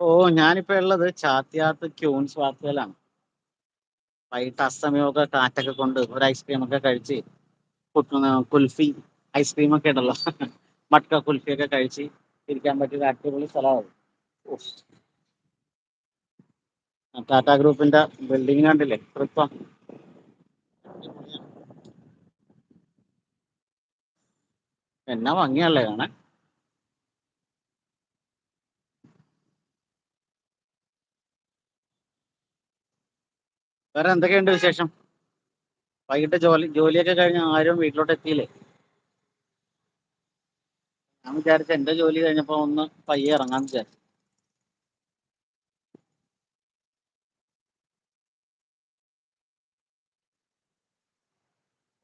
ഓ ഞാനിപ്പോ ഉള്ളത് ചാത്തിയാത്ത് ക്യൂൻസ് വാക്കുകളാണ് വൈകിട്ട് അസ്തമയമൊക്കെ കാറ്റൊക്കെ കൊണ്ട് ഒരു ഐസ്ക്രീം ഒക്കെ കഴിച്ച് കുൽഫി ഐസ്ക്രീം ഒക്കെ ഉണ്ടല്ലോ മട്ക കുൽഫി ഒക്കെ കഴിച്ച് ഇരിക്കാൻ പറ്റിയ അടിപൊളി സ്ഥലമാണ്. ടാറ്റ ഗ്രൂപ്പിന്റെ ബിൽഡിംഗ് കണ്ടില്ലേ? തൃപ്പം എന്നാ ഭംഗിയല്ലേ കാണാൻ? വേറെ എന്തൊക്കെയുണ്ട് വിശേഷം? വൈകിട്ട് ജോലി ജോലിയൊക്കെ കഴിഞ്ഞ് ആരും വീട്ടിലോട്ട് എത്തിയില്ലേ ഞാൻ വിചാരിച്ച എന്റെ ജോലി കഴിഞ്ഞപ്പോ ഒന്ന് പയ്യെ ഇറങ്ങാൻ വിചാരിച്ചു.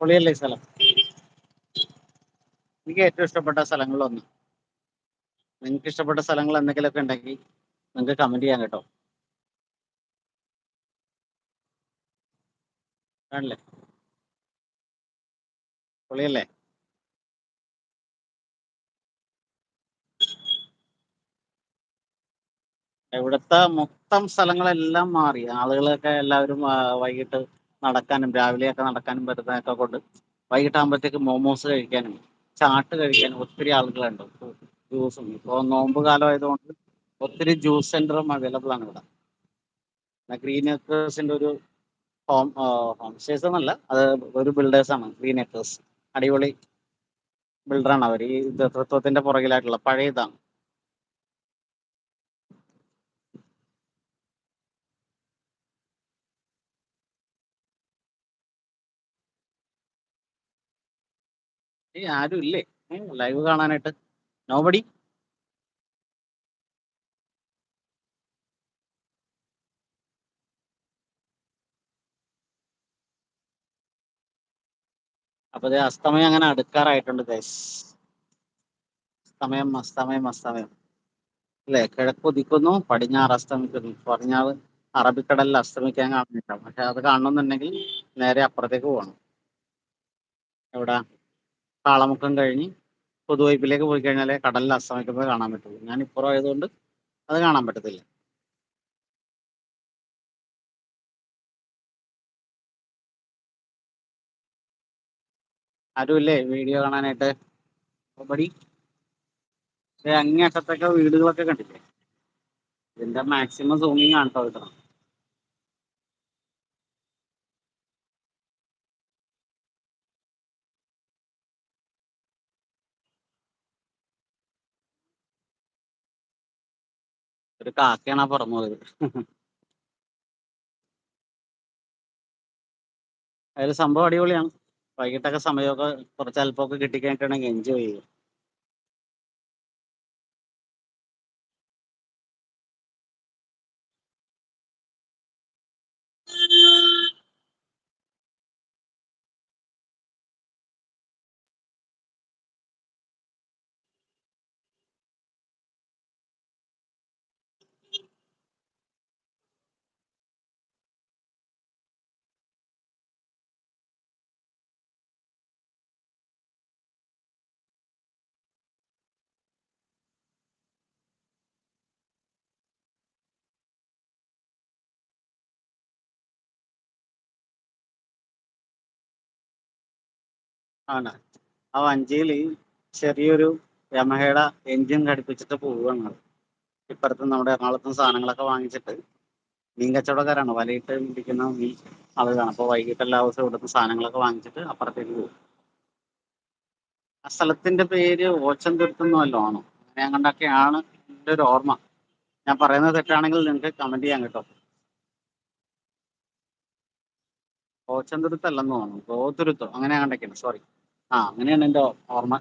പൊളിയല്ലേ സ്ഥലം? എനിക്ക് ഏറ്റവും ഇഷ്ടപ്പെട്ട സ്ഥലങ്ങളിലൊന്ന്. നിങ്ങൾക്ക് ഇഷ്ടപ്പെട്ട സ്ഥലങ്ങൾ എന്തെങ്കിലുമൊക്കെ ഉണ്ടെങ്കിൽ നിങ്ങൾക്ക് കമന്റ് ചെയ്യാൻ കേട്ടോ. കാണില്ലേ പൊളിയല്ലേ? ഇവിടുത്തെ മൊത്തം സ്ഥലങ്ങളെല്ലാം മാറി. ആളുകളൊക്കെ എല്ലാവരും വൈകിട്ട് നടക്കാനും രാവിലെയൊക്കെ നടക്കാനും വരുന്നതൊക്കെ കൊണ്ട് വൈകിട്ടാകുമ്പോഴത്തേക്ക് മോമോസ് കഴിക്കാനും ചാട്ട് കഴിക്കാനും ഒത്തിരി ആളുകളുണ്ട്. ജ്യൂസും. ഇപ്പോൾ നോമ്പ് കാലം ആയതുകൊണ്ട് ഒത്തിരി ജ്യൂസ് സെന്ററും അവൈലബിൾ ആണ് ഇവിടെ. ഗ്രീൻ ഏക്കേഴ്സിന്റെ ഒരു ഹോം ഹോം സ്റ്റേസ് എന്നല്ല അത് ഒരു ബിൽഡേഴ്സ് ആണ് ഗ്രീൻ ഏക്കേഴ്സ് അടിപൊളി ബിൽഡറാണ് അവർ ഈ തൃത്വത്തിന്റെ പുറകിലായിട്ടുള്ള പഴയതാണ് ഏ ആരും ഇല്ലേ ലൈവ് കാണാനായിട്ട്. നോബടി അപ്പൊ അസ്തമയം അങ്ങനെ അടുക്കാറായിട്ടുണ്ട് ഗൈസ് അസ്തമയം അസ്തമയം അസ്തമയം. അല്ലേ? കിഴക്കുദിക്കുന്നു പടിഞ്ഞാറ് അസ്തമിക്കുന്നു. പടിഞ്ഞാറ് അറബിക്കടലിൽ അസ്തമിക്കാൻ കാണുന്നില്ല. പക്ഷെ അത് കാണണമെന്നുണ്ടെങ്കിൽ നേരെ അപ്പുറത്തേക്ക് പോകണം. എവിടെ? കാളമുക്കം കഴിഞ്ഞ് പുതുവൈപ്പിലേക്ക് പോയി കഴിഞ്ഞാലേ കടലിൽ അസ്തമിക്കുന്നത് കാണാൻ പറ്റുള്ളൂ. ഞാൻ ഇപ്പുറം ആയതുകൊണ്ട് അത് കാണാൻ പറ്റത്തില്ല. ആരുമില്ലേ? വീഡിയോ കാണാനായിട്ട്. പടി അങ്ങേറ്റത്തൊക്കെ വീടുകളൊക്കെ കണ്ടില്ലേ? ഇതിന്റെ മാക്സിമം സൂമിങ് ആണ് കേട്ടോ കിട്ടണം ഒരു കാക്കയാണ് ആ പറന്നു പോയത്. സംഭവം അടിപൊളിയാണ്. വൈകിട്ടൊക്കെ സമയമൊക്കെ കുറച്ച് അല്പമൊക്കെ കിട്ടിക്കഴിഞ്ഞിട്ടുണ്ടെങ്കിൽ എൻജോയ് ചെയ്യും. ആണ്. ആ വഞ്ചിയിൽ ചെറിയൊരു യമഹയുടെ എഞ്ചിൻ ഘടിപ്പിച്ചിട്ട് പോവുകയാണ്. ഇപ്പുറത്ത് നമ്മുടെ എറണാകുളത്ത് സാധനങ്ങളൊക്കെ വാങ്ങിച്ചിട്ട് മീൻ കച്ചവടക്കാരാണ്. വലയിട്ട് ഇരിക്കുന്ന മീൻ ആളുകളാണ്. അപ്പോൾ വൈകിട്ട് എല്ലാ ദിവസവും ഇവിടുത്തെ സാധനങ്ങളൊക്കെ വാങ്ങിച്ചിട്ട് അപ്പുറത്തേക്ക് പോകും. ആ സ്ഥലത്തിന്റെ പേര് ഓച്ചന്തുരുത്തെന്നോ അല്ലോ ആണോ? അങ്ങനെ അങ്ങോട്ടൊക്കെയാണ് എന്റെ ഒരു ഓർമ്മ. ഞാൻ പറയുന്നത് തെറ്റാണെങ്കിൽ നിങ്ങൾക്ക് കമന്റ് ചെയ്യാൻ കേട്ടോ. ഓച്ചന്തുരുത്തല്ലെന്ന് തോന്നുന്നു. ഗോതുരുത്തോ? അങ്ങനെ അങ്ങോട്ടൊക്കെയാണ് സോറി ആ അങ്ങനെയാണ് എന്റെ ഓർമ്മ.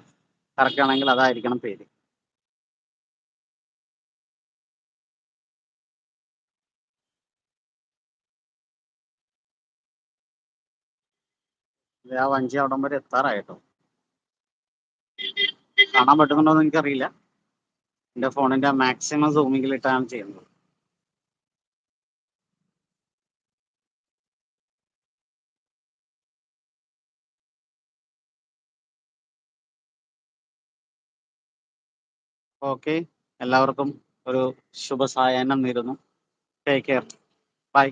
കറക്റ്റ് ആണെങ്കിൽ അതായിരിക്കണം പേര്. ആ വഞ്ചി അവിടം വരെ എത്താറായിട്ടോ കാണാൻ പറ്റുന്നുണ്ടോ എന്ന് എനിക്കറിയില്ല. എന്റെ ഫോണിന്റെ മാക്സിമം സൂമിങ്ങിലിട്ടാണ് ചെയ്യുന്നത്. ഓക്കെ. എല്ലാവർക്കും ഒരു ശുഭസായാഹ്നം നേരുന്നു. Take care bye